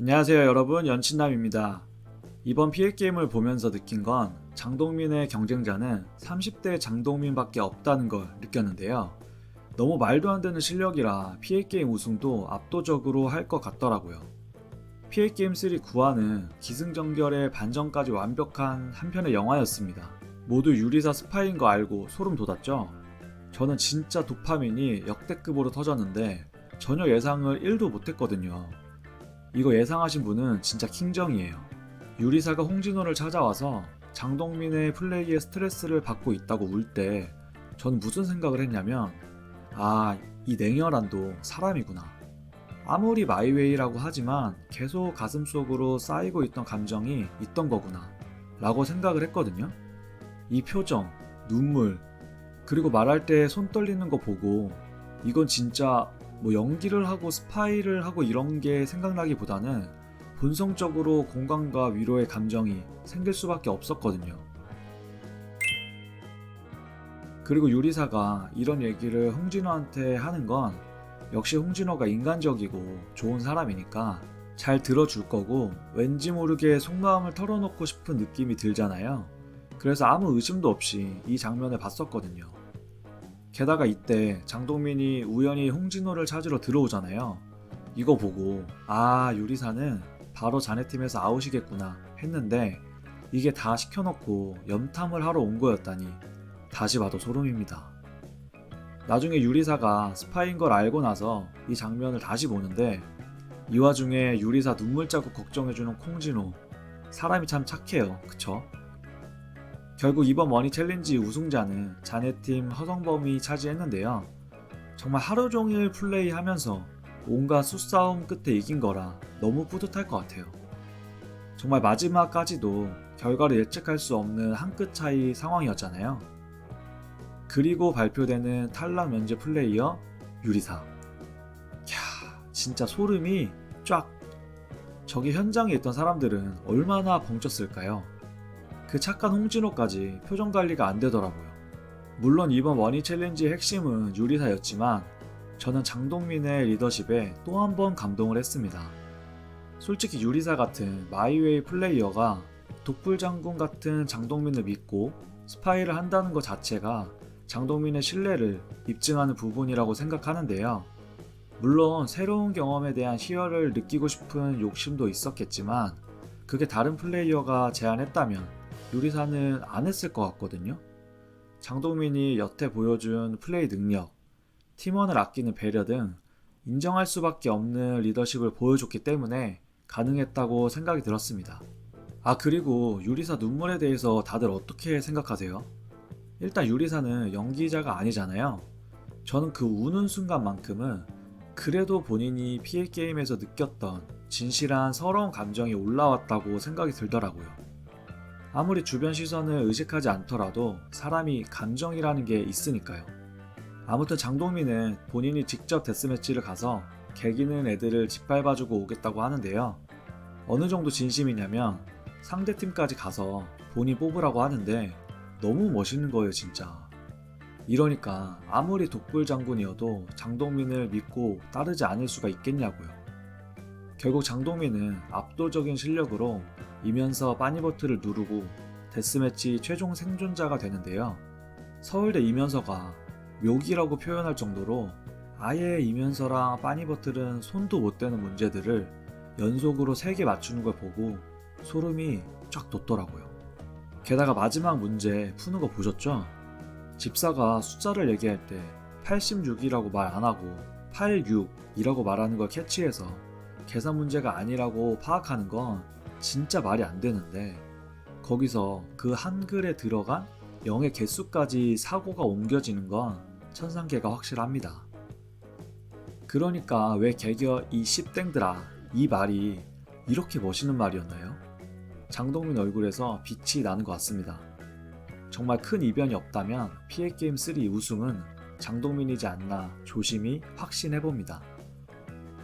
안녕하세요 여러분 연친남입니다. 이번 피해 게임을 보면서 느낀 건 장동민의 경쟁자는 30대 장동민밖에 없다는 걸 느꼈는데요. 너무 말도 안 되는 실력이라 피해 게임 우승도 압도적으로 할 것 같더라고요. 피해 게임 3 9화는 기승전결의 반전까지 완벽한 한 편의 영화였습니다. 모두 유리사 스파인 거 알고 소름 돋았죠? 저는 진짜 도파민이 역대급으로 터졌는데 전혀 예상을 1도 못했거든요. 이거 예상하신 분은 진짜 킹정이에요. 유리사가 홍진호를 찾아와서 장동민의 플레이에 스트레스를 받고 있다고 울 때 전 무슨 생각을 했냐면 아, 이 냉혈한도 사람이구나. 아무리 마이웨이라고 하지만 계속 가슴속으로 쌓이고 있던 감정이 있던 거구나. 라고 생각을 했거든요. 이 표정, 눈물, 그리고 말할 때 손 떨리는 거 보고 이건 진짜 뭐 연기를 하고 스파이를 하고 이런 게 생각나기보다는 본성적으로 공감과 위로의 감정이 생길 수밖에 없었거든요. 그리고 유리사가 이런 얘기를 홍진호한테 하는 건 역시 홍진호가 인간적이고 좋은 사람이니까 잘 들어줄 거고 왠지 모르게 속마음을 털어놓고 싶은 느낌이 들잖아요. 그래서 아무 의심도 없이 이 장면을 봤었거든요. 게다가 이때 장동민이 우연히 홍진호를 찾으러 들어오잖아요. 이거 보고 아 유리사는 바로 자네 팀에서 아웃이겠구나 했는데 이게 다 시켜놓고 염탐을 하러 온 거였다니 다시 봐도 소름입니다. 나중에 유리사가 스파인 걸 알고 나서 이 장면을 다시 보는데 이 와중에 유리사 눈물 자국 걱정해주는 콩진호 사람이 참 착해요 그쵸? 결국 이번 머니 챌린지 우승자는 자네팀 허성범이 차지했는데요. 정말 하루 종일 플레이하면서 온갖 수싸움 끝에 이긴 거라 너무 뿌듯할 것 같아요. 정말 마지막까지도 결과를 예측할 수 없는 한 끗 차이 상황이었잖아요. 그리고 발표되는 탈락 면제 플레이어 유리사. 캬, 진짜 소름이 쫙. 저기 현장에 있던 사람들은 얼마나 벙쪘을까요? 그 착한 홍진호까지 표정 관리가 안 되더라고요. 물론 이번 머니 챌린지의 핵심은 유리사였지만 저는 장동민의 리더십에 또 한 번 감동을 했습니다. 솔직히 유리사 같은 마이웨이 플레이어가 독불 장군 같은 장동민을 믿고 스파이를 한다는 것 자체가 장동민의 신뢰를 입증하는 부분이라고 생각하는데요. 물론 새로운 경험에 대한 희열을 느끼고 싶은 욕심도 있었겠지만 그게 다른 플레이어가 제안했다면 유리사는 안 했을 것 같거든요. 장동민이 여태 보여준 플레이 능력, 팀원을 아끼는 배려 등 인정할 수밖에 없는 리더십을 보여줬기 때문에 가능했다고 생각이 들었습니다. 아, 그리고 유리사 눈물에 대해서 다들 어떻게 생각하세요? 일단 유리사는 연기자가 아니잖아요. 저는 그 우는 순간만큼은 그래도 본인이 피해 게임에서 느꼈던 진실한 서러운 감정이 올라왔다고 생각이 들더라고요. 아무리 주변 시선을 의식하지 않더라도 사람이 감정이라는 게 있으니까요. 아무튼 장동민은 본인이 직접 데스매치를 가서 개기는 애들을 짓밟아주고 오겠다고 하는데요. 어느 정도 진심이냐면 상대팀까지 가서 본인 뽑으라고 하는데 너무 멋있는 거예요, 진짜. 이러니까 아무리 독불 장군이어도 장동민을 믿고 따르지 않을 수가 있겠냐고요. 결국 장동민은 압도적인 실력으로 이면서 빠니버트를 누르고 데스매치 최종 생존자가 되는데요. 서울대 이면서가 묘기라고 표현할 정도로 아예 이면서랑 빠니버틀은 손도 못 대는 문제들을 연속으로 3개 맞추는 걸 보고 소름이 쫙 돋더라고요. 게다가 마지막 문제 푸는 거 보셨죠? 집사가 숫자를 얘기할 때 86이라고 말 안 하고 86이라고 말하는 걸 캐치해서 계산 문제가 아니라고 파악하는 건 진짜 말이 안 되는데 거기서 그 한글에 들어간 0의 개수까지 사고가 옮겨지는 건 천상계가 확실합니다. 그러니까 왜 개겨 이 씹땡들아 이 말이 이렇게 멋있는 말이었나요? 장동민 얼굴에서 빛이 나는 것 같습니다. 정말 큰 이변이 없다면 피해 게임 3 우승은 장동민이지 않나 조심히 확신해봅니다.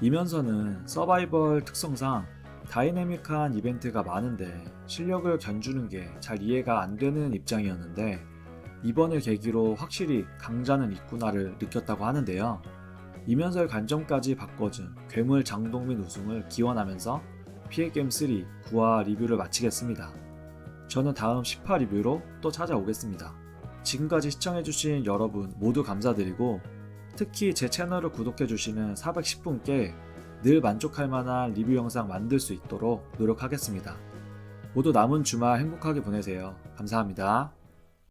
이면서는 서바이벌 특성상 다이내믹한 이벤트가 많은데 실력을 견주는 게 잘 이해가 안 되는 입장이었는데 이번을 계기로 확실히 강자는 있구나를 느꼈다고 하는데요. 이면서의 관점까지 바꿔준 괴물 장동민 우승을 기원하면서 피해게임 3 9화 리뷰를 마치겠습니다. 저는 다음 10화 리뷰로 또 찾아오겠습니다. 지금까지 시청해주신 여러분 모두 감사드리고 특히 제 채널을 구독해주시는 410분께 늘 만족할 만한 리뷰 영상 만들 수 있도록 노력하겠습니다. 모두 남은 주말 행복하게 보내세요. 감사합니다.